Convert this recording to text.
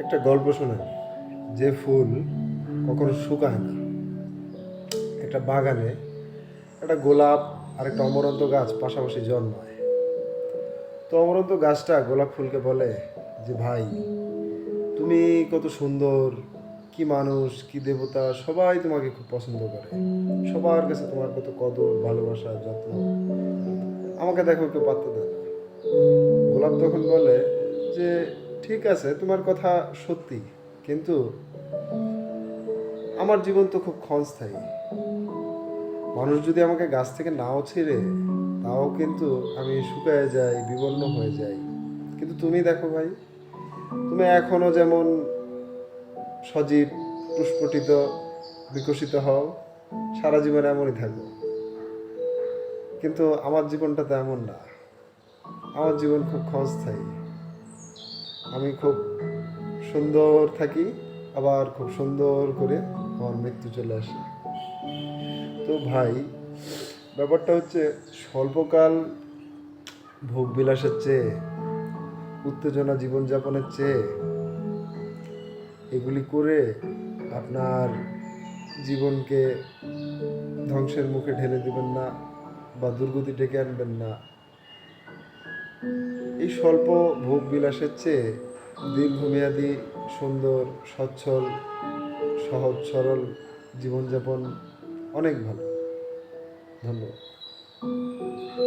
একটা গল্প শোনেন। যে ফুল কখনো শুকায় না। একটা বাগানে একটা গোলাপ আর একটা অমরন্ত গাছ পাশাপাশি জন্মায়। তো অমরন্ত গাছটা গোলাপ ফুলকে বলে যে, ভাই, তুমি কত সুন্দর, কি মানুষ, কি দেবতা, সবাই তোমাকে খুব পছন্দ করে। সবার কাছে তোমার কত কদর, ভালোবাসা, যত্ন। আমাকে দেখো কেউ পাত্তা দেয় গোলাপ তখন বলে যে ঠিক আছে, তোমার কথা সত্যি, কিন্তু আমার জীবন তো খুব ক্ষণস্থায়ী। মানুষ যদি আমাকে গাছ থেকে নাও ছিঁড়ে, তাও কিন্তু আমি শুকায় যাই, বিবর্ণ হয়ে যাই। কিন্তু তুমি দেখো ভাই, তুমি এখনও যেমন সজীব, পুষ্পটিত, বিকশিত হও, সারা জীবন এমনই থাকো। কিন্তু আমার জীবনটা তো এমন না। আমার জীবন খুব ক্ষণস্থায়ী। আমি খুব সুন্দর থাকি, আবার খুব সুন্দর করে আমার মৃত্যু চলে আসে। তো ভাই, ব্যাপারটা হচ্ছে স্বল্পকাল ভোগ বিলাসের চেয়ে, উত্তেজনা জীবনযাপনের চেয়ে, এগুলি করে আপনার জীবনকে ধ্বংসের মুখে ঢেলে দেবেন না বা দুর্গতি ডেকে আনবেন না। এই স্বল্প ভোগ বিলাসের চেয়ে দীর্ঘমেয়াদী সুন্দর সচ্ছল সহজ সরল জীবনযাপন অনেক ভালো। ধন্যবাদ।